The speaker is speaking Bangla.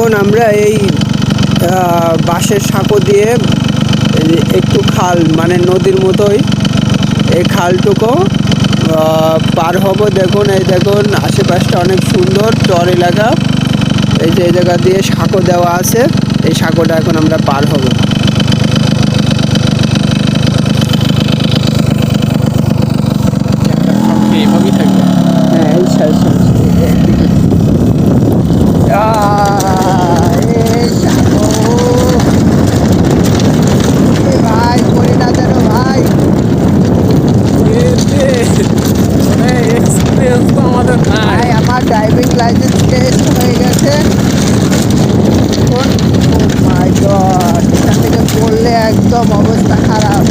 এখন আমরা এই বাঁশের সাঁকো দিয়ে একটু খাল মানে নদীর মতোই এই খালটুকু পার হব। দেখুন, এই দেখুন, আশেপাশটা অনেক সুন্দর, চর এলাকা। এই যে এই জায়গা দিয়ে সাঁকো দেওয়া আছে, এই সাঁকোটা এখন আমরা পার হব। মানে এক্সপিরিয়েন্স তো আমাদের নাই আমার ড্রাইভিং লাইসেন্স টেস্ট হয়ে গেছে মাই একদম অবস্থা খারাপ